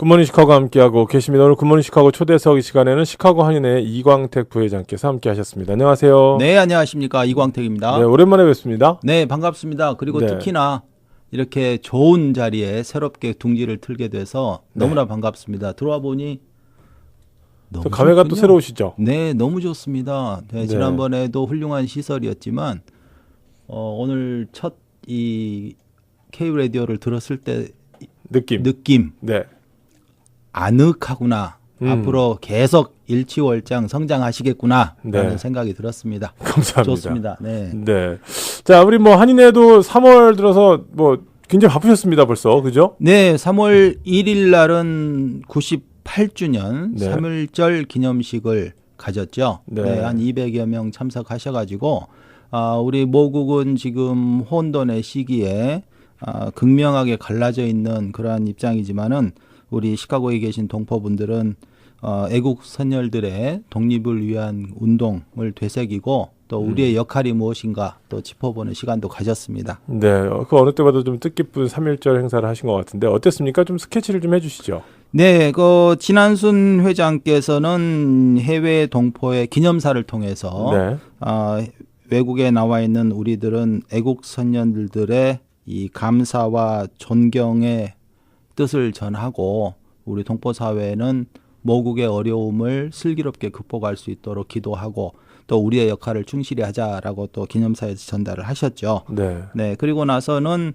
굿모닝 시카고 함께하고 계십니다. 오늘 굿모닝 시카고 초대석 이 시간에는 시카고 한인회 이광택 부회장께서 함께하셨습니다. 안녕하세요. 네, 안녕하십니까. 이광택입니다. 네, 오랜만에 뵙습니다. 네, 반갑습니다. 그리고 네. 특히나 이렇게 좋은 자리에 새롭게 둥지를 틀게 돼서 네. 너무나 반갑습니다. 들어와 보니 너무 또 감회가 또 좋군요. 새로우시죠? 네, 너무 좋습니다. 네, 네. 지난번에도 훌륭한 시설이었지만 어, 오늘 첫 이 K 라디오를 들었을 때 느낌. 느낌 네. 아늑하구나. 음. 앞으로 계속 일치월장 성장하시겠구나. 라는 네. 생각이 들었습니다. 감사합니다. 좋습니다. 네. 네. 자, 우리 뭐 한인회도 3월 들어서 뭐 굉장히 바쁘셨습니다, 벌써. 그죠? 네, 3월 1일 날은 98주년 네. 3일절 기념식을 가졌죠. 네. 네. 한 200여 명 참석하셔 가지고, 아, 우리 모국은 지금 혼돈의 시기에 아, 극명하게 갈라져 있는 그러한 입장이지만은 우리 시카고에 계신 동포분들은 어, 애국 선열들의 독립을 위한 운동을 되새기고 또 음. 우리의 역할이 무엇인가 또 짚어보는 시간도 가졌습니다. 네. 어, 그 어느 때보다 좀 뜻깊은 3.1절 행사를 하신 것 같은데 어땠습니까? 좀 스케치를 좀 해주시죠. 네, 그 진한순 회장께서는 해외 동포의 기념사를 통해서 네. 아, 외국에 나와 있는 우리들은 애국 선녀들의 이 감사와 존경의 뜻을 전하고 우리 동포 사회는 모국의 어려움을 슬기롭게 극복할 수 있도록 기도하고 또 우리의 역할을 충실히 하자라고 또 기념사에서 전달을 하셨죠. 네. 네, 그리고 나서는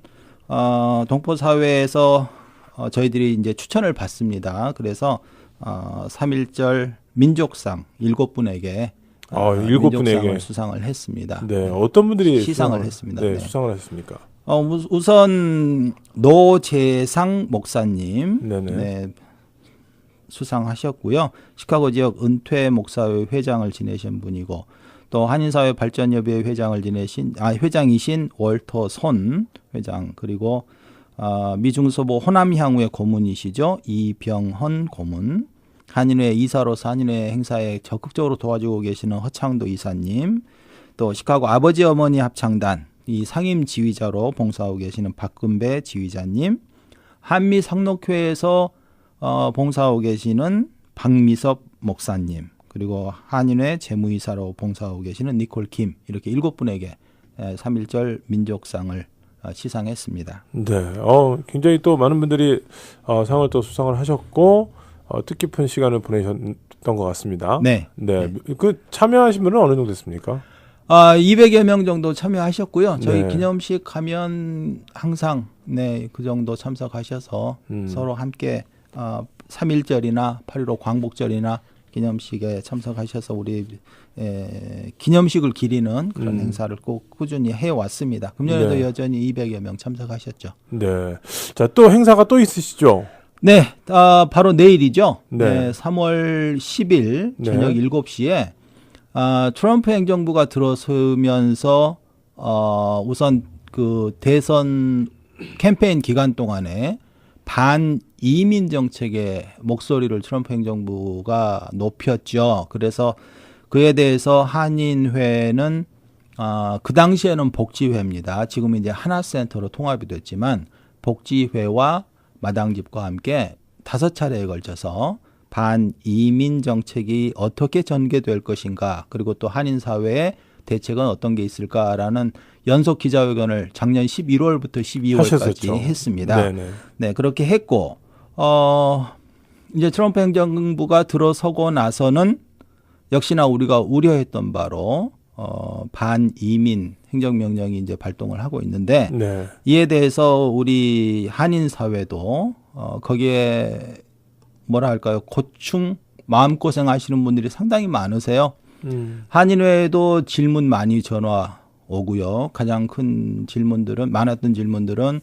어, 동포 사회에서 어, 저희들이 이제 추천을 받습니다. 그래서 어, 3.1절 민족상 일곱 분에게 아, 일곱 민족상을 분에게. 수상을 했습니다. 네. 어떤 분들이 시상을 수상을- 했습니다. 네, 네. 수상을 하셨습니까? 어, 우- 우선 노재상 목사님. 네네. 네, 수상하셨고요. 시카고 지역 은퇴 목사회 회장을 지내신 분이고 또 한인사회 발전협의회 회장을 지내신 아 회장이신 월터 손 회장 그리고 아, 미중서부 호남향후의 고문이시죠. 이병헌 고문. 한인회 이사로서 한인회 행사에 적극적으로 도와주고 계시는 허창도 이사님. 또 시카고 아버지 어머니 합창단 이 상임 지휘자로 봉사하고 계시는 박근배 지휘자님 한미 상록회에서 어, 봉사하고 계시는 박미섭 목사님 그리고 한인회 재무이사로 봉사하고 계시는 니콜 김 이렇게 일곱 분에게 3.1절 민족상을 어, 시상했습니다. 네. 어, 굉장히 또 많은 분들이 어, 상을 또 수상을 하셨고 어, 뜻깊은 시간을 보내셨던 것 같습니다. 네. 네. 그 참여하신 분은 어느 정도 됐습니까? 아, 200여 명 정도 참여하셨고요. 저희 네. 기념식 가면 항상 네, 그 정도 참석하셔서 음. 서로 함께 어, 3.1절이나 8.15 광복절이나 기념식에 참석하셔서 우리 에, 기념식을 기리는 그런 음. 행사를 꼭 꾸준히 해왔습니다. 금년에도 네. 여전히 200여 명 참석하셨죠. 네. 자, 또 행사가 또 있으시죠? 네, 아, 바로 내일이죠. 네. 네. 3월 10일 네. 저녁 7시에 아, 트럼프 행정부가 들어서면서 어, 우선 그 대선 캠페인 기간 동안에 반 이민 정책의 목소리를 트럼프 행정부가 높였죠. 그래서 그에 대해서 한인회는 아, 그 당시에는 복지회입니다. 지금 이제 하나센터로 통합이 됐지만 복지회와 마당집과 함께 다섯 차례에 걸쳐서 반 이민 정책이 어떻게 전개될 것인가 그리고 또 한인 사회의 대책은 어떤 게 있을까라는 연속 기자회견을 작년 11월부터 12월까지 하셨었죠. 했습니다. 네네. 네, 그렇게 했고, 어, 이제 트럼프 행정부가 들어서고 나서는 역시나 우리가 우려했던 바로, 어, 반이민 행정명령이 이제 발동을 하고 있는데, 네. 이에 대해서 우리 한인 사회도, 어, 거기에 뭐라 할까요? 고충, 마음고생 하시는 분들이 상당히 많으세요. 음. 한인회에도 질문 많이 전화 오고요. 가장 큰 질문들은 많았던 질문들은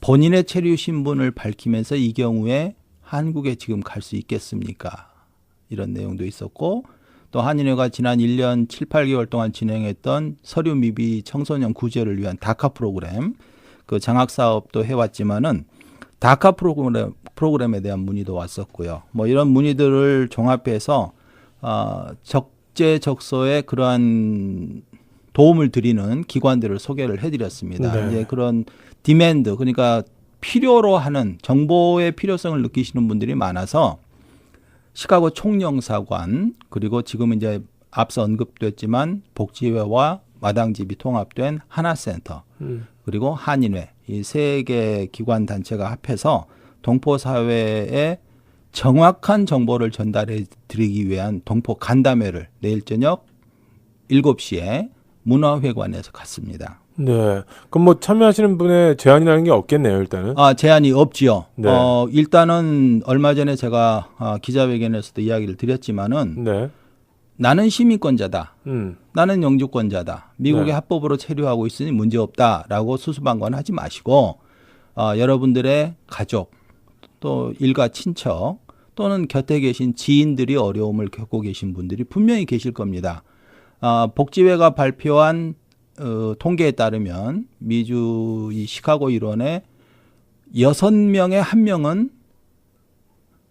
본인의 체류 신분을 밝히면서 이 경우에 한국에 지금 갈 수 있겠습니까? 이런 내용도 있었고 또 한인회가 지난 1년 7, 8개월 동안 진행했던 서류 미비 청소년 구제를 위한 다카 프로그램 그 장학 사업도 해왔지만은 다카 프로그램 프로그램에 대한 문의도 왔었고요. 뭐 이런 문의들을 종합해서 어, 적재적소에 그러한 도움을 드리는 기관들을 소개를 해드렸습니다. 네. 이제 그런 디맨드 그러니까 필요로 하는 정보의 필요성을 느끼시는 분들이 많아서 시카고 총영사관 그리고 지금 이제 앞서 언급됐지만 복지회와 마당집이 통합된 하나센터 음. 그리고 한인회 이 세 개 기관 단체가 합해서 동포 사회에 정확한 정보를 전달해 드리기 위한 동포 간담회를 내일 저녁 7시에 문화회관에서 갖습니다. 네. 그럼 뭐 참여하시는 분의 제한이라는 게 없겠네요, 일단은. 아, 제한이 없지요. 네. 어, 일단은 얼마 전에 제가 아, 기자회견에서도 이야기를 드렸지만은 네. 나는 시민권자다. 음. 나는 영주권자다. 미국의 네. 합법으로 체류하고 있으니 문제 없다라고 수수방관하지 마시고 어, 여러분들의 가족 또 일가 친척 또는 곁에 계신 지인들이 어려움을 겪고 계신 분들이 분명히 계실 겁니다. 아, 복지회가 발표한 어, 통계에 따르면 미주 이 시카고 일원의 여섯 명에 한 명은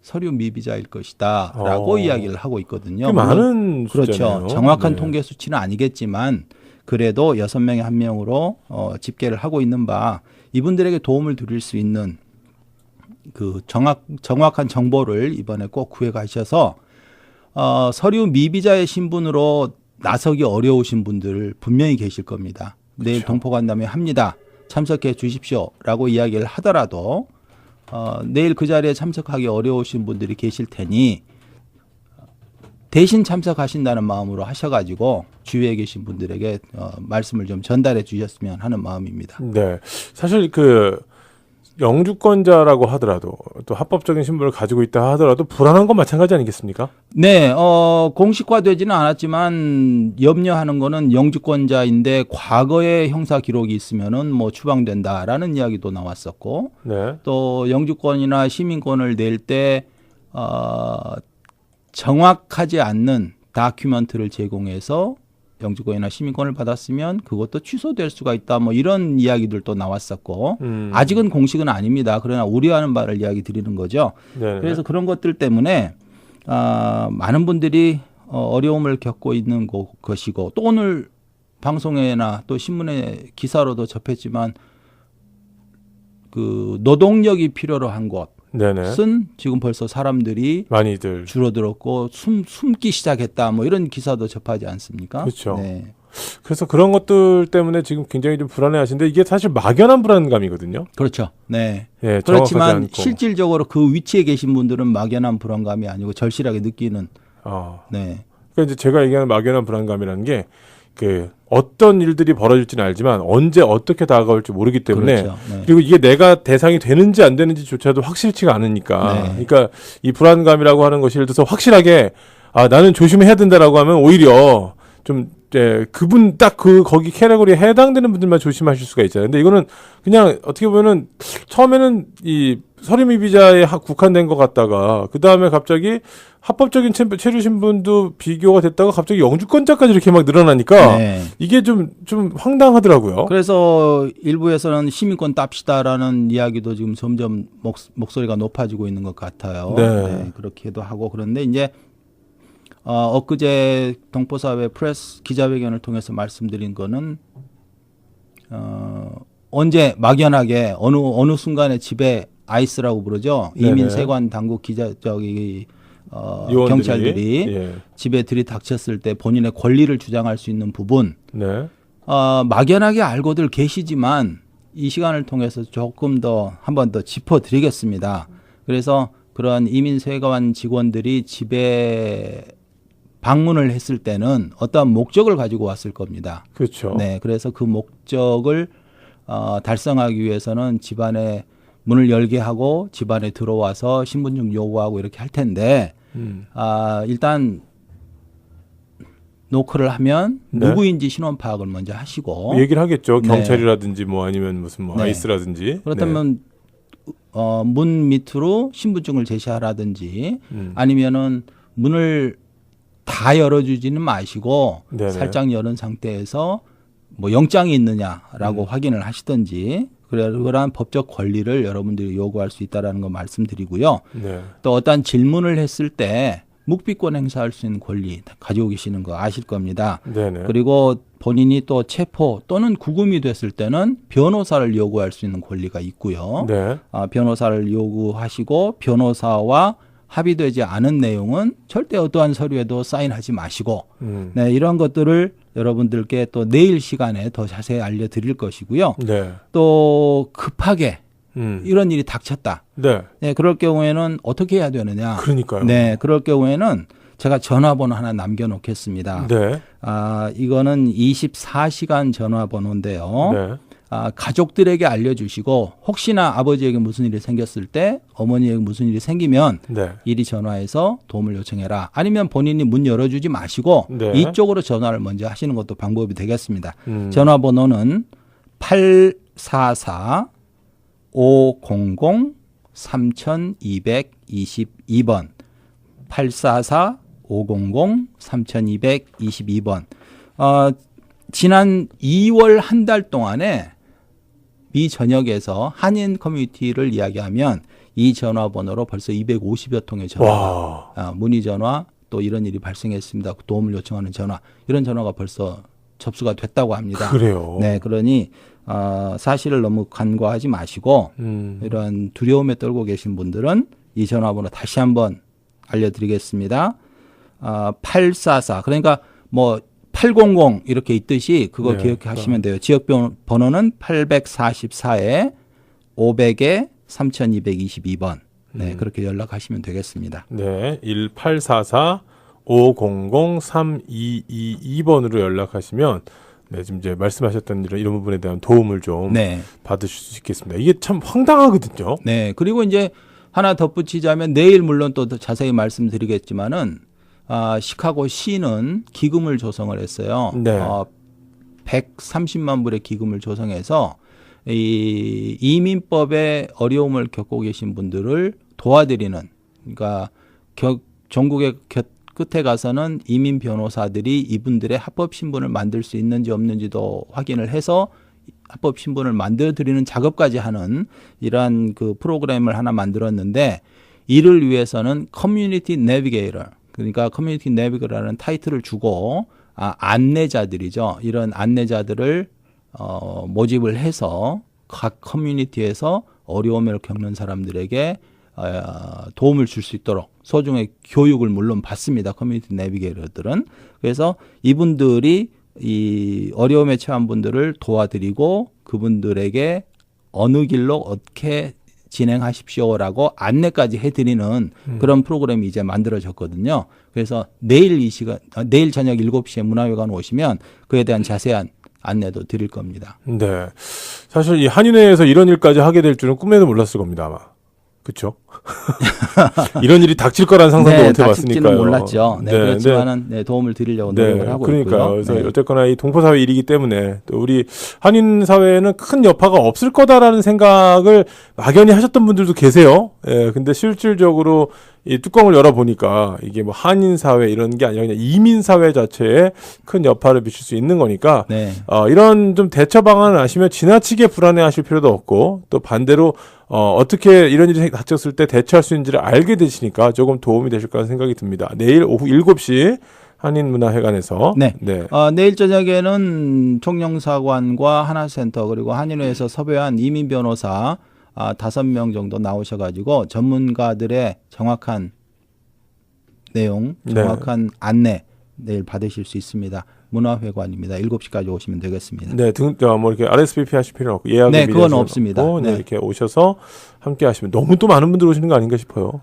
서류 미비자일 것이다라고 어. 이야기를 하고 있거든요. 많은 그렇죠. 숫자네요. 정확한 네. 통계 수치는 아니겠지만 그래도 여섯 명에 한 명으로 어, 집계를 하고 있는 바 이분들에게 도움을 드릴 수 있는 그 정확 정확한 정보를 이번에 꼭 구해 가셔서 어, 서류 미비자의 신분으로 나서기 어려우신 분들 분명히 계실 겁니다. 내일 그렇죠. 동포 간담회 합니다. 참석해 주십시오라고 이야기를 하더라도 어, 내일 그 자리에 참석하기 어려우신 분들이 계실 테니 대신 참석하신다는 마음으로 하셔가지고 주위에 계신 분들에게 어, 말씀을 좀 전달해 주셨으면 하는 마음입니다. 네. 사실 그 영주권자라고 하더라도 또 합법적인 신분을 가지고 있다 하더라도 불안한 건 마찬가지 아니겠습니까? 네, 어, 공식화되지는 않았지만 염려하는 거는 영주권자인데 과거의 형사 기록이 있으면은 뭐 추방된다라는 이야기도 나왔었고 네. 또 영주권이나 시민권을 낼 때 어, 정확하지 않는 다큐멘트를 제공해서 영주권이나 시민권을 받았으면 그것도 취소될 수가 있다. 뭐 이런 이야기들도 나왔었고 음. 아직은 공식은 아닙니다. 그러나 우려하는 바를 이야기 드리는 거죠. 네. 그래서 그런 것들 때문에 아, 많은 분들이 어, 어려움을 겪고 있는 거- 것이고 또 오늘 방송에나 또 신문에 기사로도 접했지만 그 노동력이 필요로 한 곳 은 네네. 지금 벌써 사람들이 많이들 줄어들었고 숨 숨기 시작했다 뭐 이런 기사도 접하지 않습니까? 그렇죠. 네. 그래서 그런 것들 때문에 지금 굉장히 좀 불안해하시는데 이게 사실 막연한 불안감이거든요. 그렇죠. 네. 예, 정확하지 그렇지만. 실질적으로 그 위치에 계신 분들은 막연한 불안감이 아니고 절실하게 느끼는 어. 네. 그러니까 이제 제가 얘기하는 막연한 불안감이라는 게 그 어떤 일들이 벌어질지는 알지만 언제 어떻게 다가올지 모르기 때문에 그렇죠. 네. 그리고 이게 내가 대상이 되는지 안 되는지조차도 확실치가 않으니까. 네. 그러니까 이 불안감이라고 하는 것이 예를 들어서 확실하게 아 나는 조심해야 된다라고 하면 오히려 좀 예, 그분 딱 그 거기 캐러고리에 해당되는 분들만 조심하실 수가 있잖아요. 근데 이거는 그냥 어떻게 보면은 처음에는 이 서류미 비자에 하- 국한된 것 같다가 그 다음에 갑자기 합법적인 체- 체류 신분도 비교가 됐다가 갑자기 영주권자까지 이렇게 막 늘어나니까 네. 이게 좀좀 황당하더라고요. 그래서 일부에서는 시민권 땁시다라는 이야기도 지금 점점 목, 목소리가 높아지고 있는 것 같아요. 네. 그렇기도 하고 그런데 이제 어, 엊그제 동포사회 프레스 기자회견을 통해서 말씀드린 거는 어, 언제 막연하게 어느 어느 순간에 집에 아이스라고 부르죠. 네네. 이민 세관 당국 기자 저기 어, 요원들이, 경찰들이 예. 집에 들이닥쳤을 때 본인의 권리를 주장할 수 있는 부분 네. 어, 막연하게 알고들 계시지만 이 시간을 통해서 조금 더 한 번 더 짚어드리겠습니다. 그래서 그러한 이민세관 직원들이 집에 방문을 했을 때는 어떠한 목적을 가지고 왔을 겁니다. 그렇죠. 네, 그래서 그 목적을 어, 달성하기 위해서는 집안에 문을 열게 하고 집안에 들어와서 신분증 요구하고 이렇게 할 텐데 음. 아, 일단 노크를 하면 네. 누구인지 신원 파악을 먼저 하시고 얘기를 하겠죠. 네. 경찰이라든지 뭐 아니면 무슨 뭐 네. 아이스라든지. 그렇다면 어, 문 밑으로 신분증을 제시하라든지 네. 음. 아니면은 문을 다 열어주지는 마시고 네네. 살짝 열은 상태에서 뭐 영장이 있느냐라고 음. 확인을 하시든지 그러한 법적 권리를 여러분들이 요구할 수 있다라는 거 말씀드리고요. 네. 또 어떤 질문을 했을 때 묵비권 행사할 수 있는 권리 가지고 계시는 거 아실 겁니다. 네네. 그리고 본인이 또 체포 또는 구금이 됐을 때는 변호사를 요구할 수 있는 권리가 있고요. 네. 아, 변호사를 요구하시고 변호사와 합의되지 않은 내용은 절대 어떠한 서류에도 사인하지 마시고 음. 네, 이런 것들을 여러분들께 또 내일 시간에 더 자세히 알려드릴 것이고요. 네. 또 급하게 음. 이런 일이 닥쳤다. 네. 네, 그럴 경우에는 어떻게 해야 되느냐? 그러니까요. 네, 그럴 경우에는 제가 전화번호 하나 남겨놓겠습니다. 네. 아, 이거는 24시간 전화번호인데요. 네. 아, 가족들에게 알려주시고 혹시나 아버지에게 무슨 일이 생겼을 때 어머니에게 무슨 일이 생기면 네. 이리 전화해서 도움을 요청해라. 아니면 본인이 문 열어주지 마시고 네. 이쪽으로 전화를 먼저 하시는 것도 방법이 되겠습니다. 음. 전화번호는 844 500 3222번 844 500 3222번 어, 지난 2월 한 달 동안에 미 전역에서 한인 커뮤니티를 이야기하면 이 전화번호로 벌써 250여 통의 전화 와. 아, 문의 전화 또 이런 일이 발생했습니다. 도움을 요청하는 전화 이런 전화가 벌써 접수가 됐다고 합니다. 그래요. 네, 그러니 어, 사실을 너무 간과하지 마시고 음. 이런 두려움에 떨고 계신 분들은 이 전화번호 다시 한번 알려드리겠습니다. 아, 844 그러니까 뭐 800 이렇게 있듯이 그거 네, 기억하시면 돼요. 지역 번- 번호는 844에 500에 3222번. 네, 음. 그렇게 연락하시면 되겠습니다. 네. 1844 500 3222번으로 연락하시면 네, 지금 이제 말씀하셨던 이런, 이런 부분에 대한 도움을 좀 네. 받으실 수 있겠습니다. 이게 참 황당하거든요. 네. 그리고 이제 하나 덧붙이자면 내일 물론 또더 자세히 말씀드리겠지만은 아, 시카고 시는 기금을 조성을 했어요. 네. 어, 130만 불의 기금을 조성해서 이 이민법에 어려움을 겪고 계신 분들을 도와드리는 그러니까 겨, 전국의 겨, 끝에 가서는 이민 변호사들이 이분들의 합법 신분을 만들 수 있는지 없는지도 확인을 해서 합법 신분을 만들어 드리는 작업까지 하는 이러한 그 프로그램을 하나 만들었는데 이를 위해서는 커뮤니티 내비게이터 그러니까 커뮤니티 내비게이터라는 타이틀을 주고 아, 안내자들이죠. 이런 안내자들을 어, 모집을 해서 각 커뮤니티에서 어려움을 겪는 사람들에게 어, 도움을 줄 수 있도록 소중의 교육을 물론 받습니다. 커뮤니티 내비게이터들은 그래서 이분들이 이 어려움에 처한 분들을 도와드리고 그분들에게 어느 길로 어떻게 진행하십시오라고 안내까지 해드리는 그런 프로그램이 이제 만들어졌거든요. 그래서 내일 이 시간, 아, 내일 저녁 7시에 문화회관 오시면 그에 대한 자세한 안내도 드릴 겁니다. 네. 사실 이 한인회에서 이런 일까지 하게 될 줄은 꿈에도 몰랐을 겁니다, 아마. 그쵸? 이런 일이 닥칠 거라는 상상도 못 닥칠지는 해봤으니까요. 몰랐죠. 네, 그렇지만은 네, 도움을 드리려고 노력을 하고 그러니까요. 있고요. 그래서 네. 어쨌거나 이 동포 사회 일이기 때문에 또 우리 한인 사회에는 큰 여파가 없을 거다라는 생각을 막연히 하셨던 분들도 계세요. 예, 근데 실질적으로 이 뚜껑을 열어 보니까 이게 뭐 한인 사회 이런 게 아니라 그냥 이민 사회 자체에 큰 여파를 미칠 수 있는 거니까 네. 어, 이런 좀 대처 방안을 아시면 지나치게 불안해하실 필요도 없고 또 반대로 어, 어떻게 이런 일이 닥쳤을 때 대처할 수 있는지를 알게 되시니까 조금 도움이 되실 거라는 생각이 듭니다. 내일 오후 7시 한인문화회관에서 네. 네. 어, 내일 저녁에는 총영사관과 하나센터 그리고 한인회에서 섭외한 이민 변호사 아, 다섯 명 정도 나오셔가지고 전문가들의 정확한 내용, 네. 정확한 안내 내일 받으실 수 있습니다. 문화회관입니다. 7시까지 오시면 되겠습니다. 네, 등, 어, 뭐 이렇게 RSVP 하실 필요는 없고 예약을 네, 그건 없습니다. 없고, 네, 네. 이렇게 오셔서 함께 하시면 너무 또 많은 분들 오시는 거 아닌가 싶어요.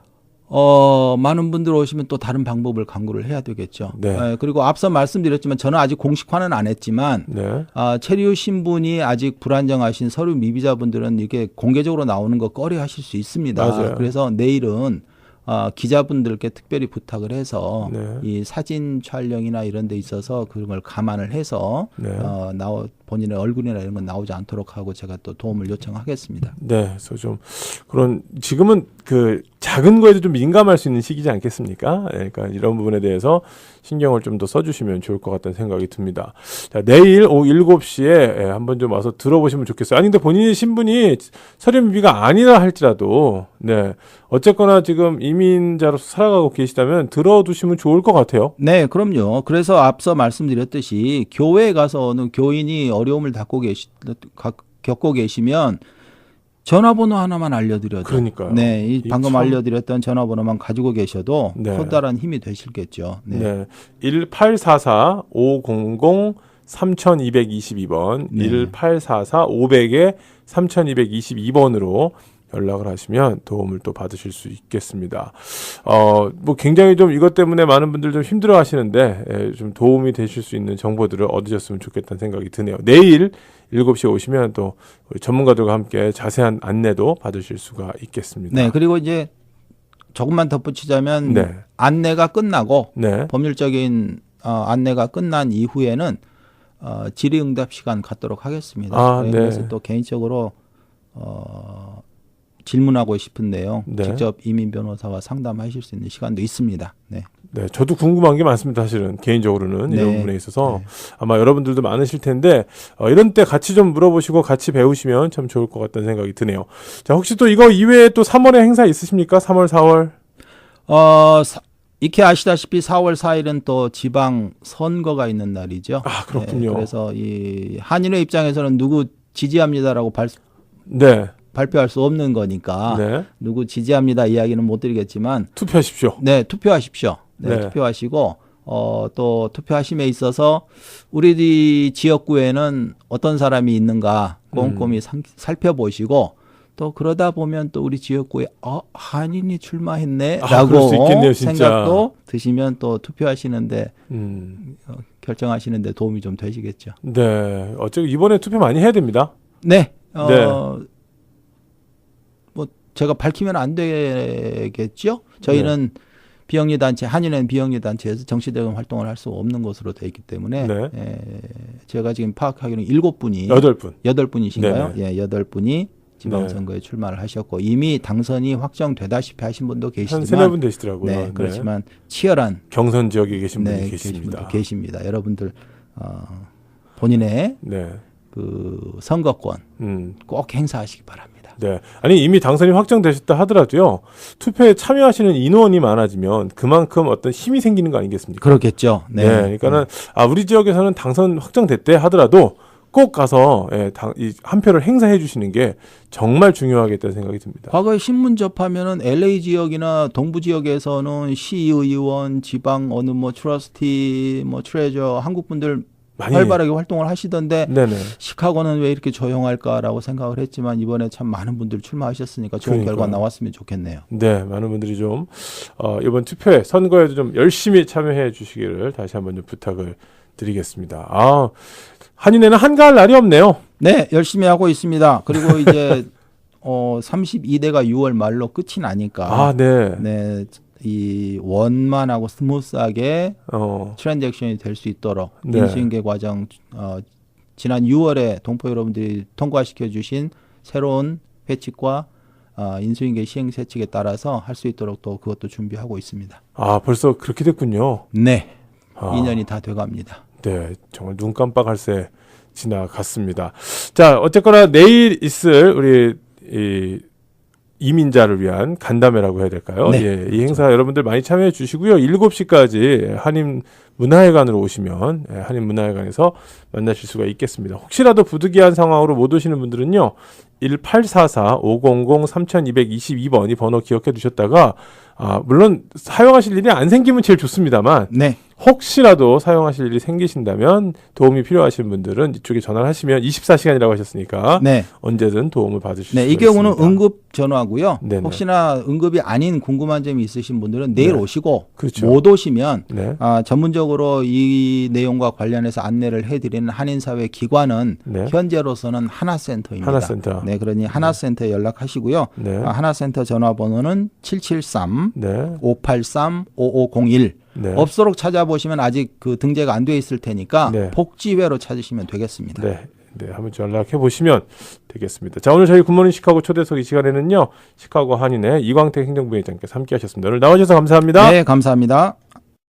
어, 많은 분들 오시면 또 다른 방법을 강구를 해야 되겠죠. 네. 예, 그리고 앞서 말씀드렸지만 저는 아직 공식화는 안 했지만 네. 아, 체류 신분이 아직 불안정하신 서류 미비자분들은 이게 공개적으로 나오는 거 꺼려 하실 수 있습니다. 맞아요. 그래서 내일은 아, 기자분들께 특별히 부탁을 해서 네. 이 사진 촬영이나 이런 데 있어서 그런 걸 감안을 해서 네. 어, 나오 본인의 얼굴이나 이런 건 나오지 않도록 하고 제가 또 도움을 요청하겠습니다. 네, 그래서 좀 그런 지금은 그 작은 거에도 좀 민감할 수 있는 시기지 않겠습니까? 예, 그러니까 이런 부분에 대해서 신경을 좀 더 써주시면 좋을 것 같다는 생각이 듭니다. 자, 내일 오후 7시에 예, 한번 좀 와서 들어보시면 좋겠어요. 아니, 근데 본인의 신분이 서류미비가 아니라 할지라도, 네. 어쨌거나 지금 이민자로서 살아가고 계시다면 들어두시면 좋을 것 같아요. 네, 그럼요. 그래서 앞서 말씀드렸듯이 교회에 가서 어느 교인이 어려움을 겪고 계시 가- 겪고 계시면 전화번호 하나만 알려드려도 그러니까요. 네, 이이 방금 참- 알려드렸던 전화번호만 가지고 계셔도 네. 커다란 힘이 되실겠죠. 네. 네. 1844 500 3222번 네. 1844 500에 3222번으로 연락을 하시면 도움을 또 받으실 수 있겠습니다. 어, 뭐 굉장히 좀 이것 때문에 많은 분들 좀 힘들어 하시는데 예, 좀 도움이 되실 수 있는 정보들을 얻으셨으면 좋겠다는 생각이 드네요. 내일 7시에 오시면 또 전문가들과 함께 자세한 안내도 받으실 수가 있겠습니다. 네, 그리고 이제 조금만 덧붙이자면 네. 안내가 끝나고 네. 법률적인 어, 안내가 끝난 이후에는 어, 질의응답 시간 갖도록 하겠습니다. 아, 네, 네. 그래서 또 개인적으로 어, 질문하고 싶은 내용 네. 직접 이민 변호사와 상담하실 수 있는 시간도 있습니다. 네. 네, 저도 궁금한 게 많습니다. 사실은 개인적으로는 이런 네. 부분에 있어서 네. 아마 여러분들도 많으실 텐데 어, 이런 때 같이 좀 물어보시고 같이 배우시면 참 좋을 것 같다는 생각이 드네요. 자, 혹시 또 이거 이외에 또 3월에 행사 있으십니까? 3월, 4월? 어, 사- 익히 아시다시피 4월 4일은 또 지방 선거가 있는 날이죠. 아, 그렇군요. 네, 그래서 이 한인회 입장에서는 누구 지지합니다라고 발, 네, 발표할 수 없는 거니까 네, 누구 지지합니다 이야기는 못 드리겠지만 투표하십시오. 네 투표하십시오. 네, 네. 투표하시고 어, 또 투표하심에 있어서 우리 지역구에는 어떤 사람이 있는가 음. 꼼꼼히 상- 살펴보시고 또 그러다 보면 또 우리 지역구에 어 한인이 아, 출마했네라고 수 있겠네요. 생각도 드시면 또 투표하시는데 음, 어, 결정하시는데 도움이 좀 되시겠죠. 네, 어차피 이번에 투표 많이 해야 됩니다. 네. 어, 네. 뭐 제가 밝히면 안 되겠죠. 저희는 네. 비영리 단체 한인은 비영리 단체에서 정치적인 활동을 할 수 없는 것으로 되어 있기 때문에 네. 에, 제가 지금 파악하기로는 일곱 분이 여덟 분. 여덟 분이신가요? 네네. 예, 여덟 분이 지방선거에 출마를 하셨고 이미 당선이 확정되다시피 하신 분도 한 계시지만 세네 분 되시더라고요. 네, 그렇지만 치열한 경선 지역에 계신 분이 네, 계십니다. 계십니다. 여러분들 어, 본인의 네, 그 선거권 음, 꼭 행사하시기 바랍니다. 네. 아니 이미 당선이 확정되셨다 하더라도요. 투표에 참여하시는 인원이 많아지면 그만큼 어떤 힘이 생기는 거 아니겠습니까? 그렇겠죠. 네. 그러니까는 아 우리 지역에서는 당선 확정됐대 하더라도 꼭 가서 예, 당, 이, 한 표를 행사해 주시는 게 정말 중요하겠다는 생각이 듭니다. 과거에 신문 접하면은 LA 지역이나 동부 지역에서는 시의원, 지방 어느 뭐 트러스티, 뭐 트레저 한국 분들 많이 활발하게 활동을 하시던데 네네. 시카고는 왜 이렇게 조용할까라고 생각을 했지만 이번에 참 많은 분들 출마하셨으니까 좋은 그러니까요. 결과 나왔으면 좋겠네요. 네, 많은 분들이 좀 어, 이번 투표에 선거에도 좀 열심히 참여해 주시기를 다시 한번 좀 부탁을 드리겠습니다. 아 한인회는 한가할 날이 없네요. 네, 열심히 하고 있습니다. 그리고 이제 어 32대가 6월 말로 끝이 나니까 아, 네. 네, 이 원만하고 스무스하게 어, 트랜잭션이 될 수 있도록 네. 인수인계 과정 어, 지난 6월에 동포 여러분들이 통과시켜 주신 새로운 회칙과 어, 인수인계 시행 세칙에 따라서 할 수 있도록 또 그것도 준비하고 있습니다. 아 벌써 그렇게 됐군요. 네, 아. 2년이 다 돼갑니다. 네, 정말 눈 깜빡할 새 지나갔습니다. 자, 어쨌거나 내일 있을 우리 이 이민자를 위한 간담회라고 해야 될까요? 네, 예, 이 행사 여러분들 많이 참여해 주시고요. 7시까지 한인 문화회관으로 오시면 예, 한인 문화회관에서 만나실 수가 있겠습니다. 혹시라도 부득이한 상황으로 못 오시는 분들은요. 1844-500-3222번 이 번호 기억해 두셨다가 아, 물론 사용하실 일이 안 생기면 제일 좋습니다만 네, 혹시라도 사용하실 일이 생기신다면 도움이 필요하신 분들은 이쪽에 전화를 하시면 24시간이라고 하셨으니까 네, 언제든 도움을 받으실 네. 수가 이 경우는 있습니다. 응급 전화고요. 네네. 혹시나 응급이 아닌 궁금한 점이 있으신 분들은 내일 네. 오시고 그렇죠. 못 오시면 네. 아, 전문적으로 이 내용과 관련해서 안내를 해드리는 한인사회 기관은 네. 현재로서는 하나센터입니다. 하나센터. 네, 그러니 하나센터에 연락하시고요. 네. 아, 하나센터 전화번호는 773 네. 583 5501 네. 없도록 찾아보시면 아직 그 등재가 안 돼 있을 테니까 네. 복지회로 찾으시면 되겠습니다. 네. 네, 한번 연락해 보시면 되겠습니다. 자, 오늘 저희 굿모닝 시카고 초대석 이 시간에는요, 시카고 한인의 이광택 행정부회장께서 함께 하셨습니다. 오늘 나와주셔서 감사합니다. 네, 감사합니다.